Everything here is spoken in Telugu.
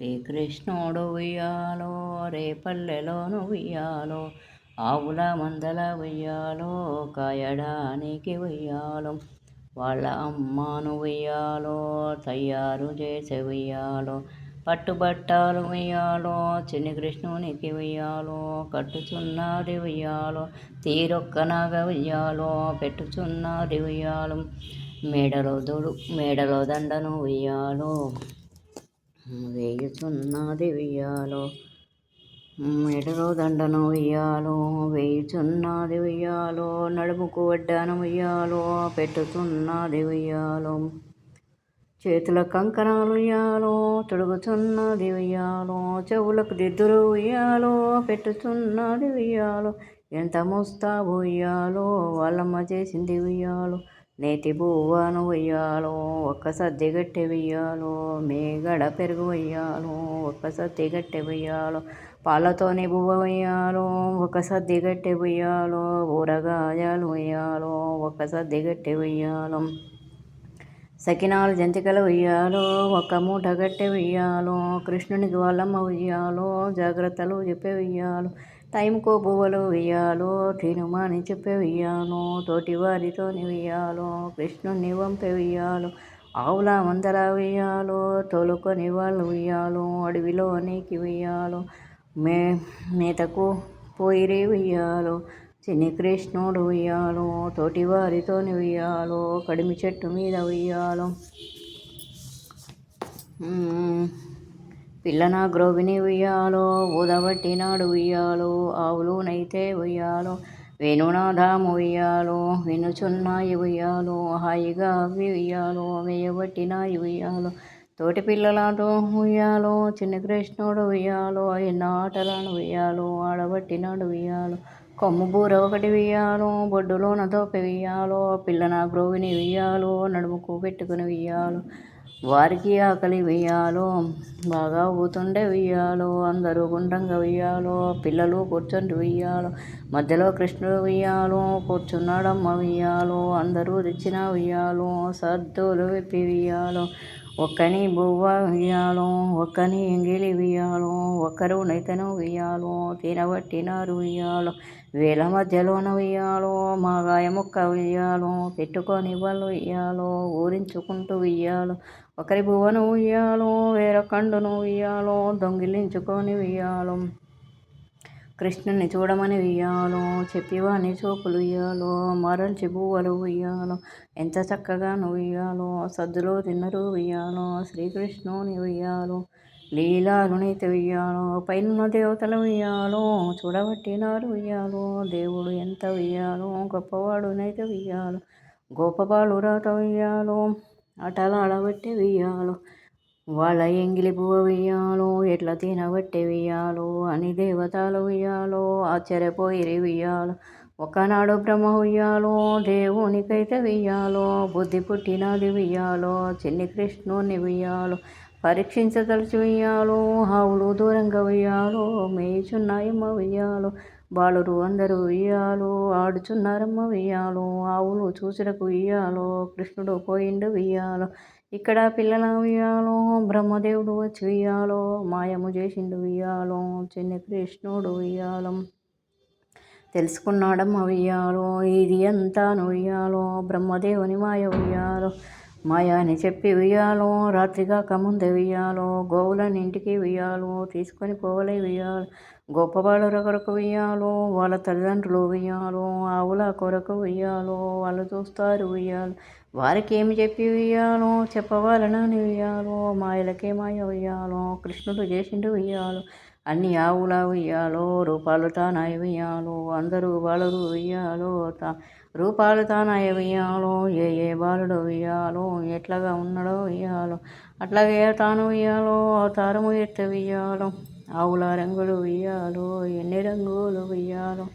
శ్రీకృష్ణుడు ఉయ్యాలో రేపల్లెలోను ఉయ్యాలో ఆవుల మందల ఉయ్యాలో కాయడానికి ఉయ్యాలో వాళ్ళ అమ్మను ఉయ్యాలో తయారు చేసే ఉయ్యాలో పట్టుబట్టాలు ఉయ్యాలో చిన్ని కృష్ణునికి ఉయ్యాలో కట్టుచున్నది ఉయ్యాలో తీరొక్కనగ ఉయ్యాలో పెట్టుచున్నది ఉయ్యాలో మేడలో దొడు మేడలో దండను ఉయ్యాలో. వేయుచున్నది ఉయ్యాలో మెడలో దండను ఉయ్యాలో వేయుచున్నది ఉయ్యాలో నడుముకు వడ్డాను ఉయ్యాలో పెట్టుచున్నది ఉయ్యాలో చేతుల కంకణాలు ఉయ్యాలో తొడుగుచున్నది ఉయ్యాలో చెవులకు దిద్దులు ఉయ్యాలో పెట్టుచున్నది ఉయ్యాలో ఎంత మోస్తావు ఉయ్యాలో వాళ్ళమ్మ చేసింది ఉయ్యాలో నేతి బువ్వను ఉయ్యాలో ఒక్క సద్ది గట్టె వెయ్యాలో మేగడ పెరుగు వెయ్యాలో ఒక్క సద్ది గట్టె వెయ్యాలో పాలతోని బువ్వ వెయ్యాలో ఒక సద్ది గట్టె వెయ్యాలో ఊరగాయాలు వెయ్యాలో ఒక సద్ది గట్టె వెయ్యాలో సకినాలు జంతికలు వెయ్యాలో ఒక మూట గట్టె వెయ్యాలో కృష్ణునికి వాళ్ళమ్మ వెయ్యాలో జాగ్రత్తలు చెప్పే వెయ్యాలో టైంకో పువ్వులు వెయ్యాలో తినుమని చెప్పి తోటివారితోని తోటి వారితో వెయ్యాలో కృష్ణుని వంపే వెయ్యాలో ఆవుల మందర వెయ్యాలో తోలుకొని వాళ్ళు వెయ్యాలో అడవిలోనికి వెయ్యాలో మే మేతకు పోయిరి వెయ్యాలో చిన్ని కృష్ణుడు వెయ్యాలో తోటి వారితో వెయ్యాలో కడిమి చెట్టు మీద వెయ్యాలో. పిల్లన గ్రోవిని ఉయ్యాలో ఊదబట్టినాడు ఉయ్యాలో ఆవులునైతే ఉయ్యాలో వేణునాథము ఉయ్యాలో వినుచున్నాయి ఉయ్యాలో హాయిగా అవి ఉయ్యాలో వేయబట్టినాయి ఉయ్యాలో తోటి పిల్లలతో ఉయ్యాలో చిన్న కృష్ణుడు ఉయ్యాలో ఎన్న ఆటలను ఉయ్యాలో ఆడబట్టినాడు ఉయ్యాలో కొమ్ము బూర ఒకటి వెయ్యాలో బొడ్డులోన తోపి వెయ్యాలో పిల్లన గ్రోవిని వెయ్యాలో నడుముకు పెట్టుకుని వెయ్యాలో వారికి ఆకలి వెయ్యాలో బాగా ఊతుండే వెయ్యాలో అందరూ గుండ్రంగా వెయ్యాలో పిల్లలు కూర్చొని వెయ్యాలో మధ్యలో కృష్ణుడు వెయ్యాలో కూర్చున్నాడమ్మ వెయ్యాలో అందరూ తెచ్చిన వెయ్యాలో సద్దులు విప్పి వెయ్యాలో ఒక్కని బువ్వ వెయ్యాలో ఒక్కని ఎంగిలి వెయ్యాలో ఒక్కరు నైతను వెయ్యాలో తినబట్టినారు వెయ్యాలో వేల మధ్యలోన వెయ్యాలో మాగాయ ముక్క వెయ్యాలో పెట్టుకొని వాళ్ళు వెయ్యాలో ఊరించుకుంటూ వెయ్యాలో ఒకరి భువను ఉయ్యాలో వేరొకండును ఉయ్యాలో దొంగిలించుకొని ఉయ్యాలో కృష్ణుని చూడమని ఉయ్యాలో చెప్పివాని చూపులు ఉయ్యాలో మరల్చి బువ్వలు ఉయ్యాలో ఎంత చక్కగా ఉయ్యాలో సద్దులో తిన్నరు ఉయ్యాలో శ్రీకృష్ణుని ఉయ్యాలో లీలాలునైతే ఉయ్యాలో పైన దేవతలు ఉయ్యాలో చూడబట్టినారు ఉయ్యాలో దేవుడు ఎంత ఉయ్యాలో గొప్పవాడునైతే ఉయ్యాలో గోపబాలు రాత ఉయ్యాలో ఆటలాడబట్టే వేయాలి వాళ్ళ ఎంగిలి పువ్వు వెయ్యాలో ఎట్లా తినబట్టే వెయ్యాలో అని దేవతలు వెయ్యాలో ఆశ్చర్యపోయిరి వెయ్యాలో ఒకనాడు బ్రహ్మ వెయ్యాలో దేవునికైతే వెయ్యాలో బుద్ధి పుట్టినది వెయ్యాలో చిన్ని కృష్ణుని వెయ్యాలో పరీక్షించదలిచి వెయ్యాలో ఆవులు దూరంగా వెయ్యాలో మేచున్నాయమ్మ వెయ్యాలో బాలురు అందరూ ఉయ్యాలో ఆడుచున్నారమ్మ వెయ్యాలో ఆవులు చూసిరకు ఉయ్యాలో కృష్ణుడు పోయిండు వెయ్యాలో ఇక్కడ పిల్లల ఉయ్యాలో బ్రహ్మదేవుడు వచ్చి ఉయ్యాలో మాయము చేసిండు ఉయ్యాలో చిన్న కృష్ణుడు ఉయ్యాలం. తెలుసుకున్నాడమ్మ ఉయ్యాలో ఇది అంతా ఉయ్యాలో బ్రహ్మదేవుని మాయ ఉయ్యాలో. మాయాని చెప్పి ఉయ్యాలో రాత్రిగా ముందే ఉయ్యాలో ఇంటికి ఉయ్యాలో తీసుకొని పోవలే ఉయ్యాలో గొప్పవాళ్ళ కొరకు వెయ్యాలో వాళ్ళ తల్లిదండ్రులు వెయ్యాలో ఆవుల కొరకు వెయ్యాలో వాళ్ళు చూస్తారు వెయ్యాలి వారికి ఏమి చెప్పి వెయ్యాలో చెప్పవాలనని వెయ్యాలో మాయలకే మాయ వెయ్యాలో కృష్ణుడు చేసిండు వెయ్యాలో అన్ని ఆవుల ఉయ్యాలో రూపాలు తానాయ వెయ్యాలో అందరూ బాలురు వెయ్యాలో తా రూపాలు తానాయ వెయ్యాలో ఏ ఏ బాలుడు వెయ్యాలో ఎట్లాగా ఉన్నాడో వెయ్యాలో అట్లాగే తాను వెయ్యాలో అవతారము ఎత్త వెయ్యాలో ఆవుల రంగులు ఉయ్యాలో ఎన్ని రంగులు ఉయ్యాలో.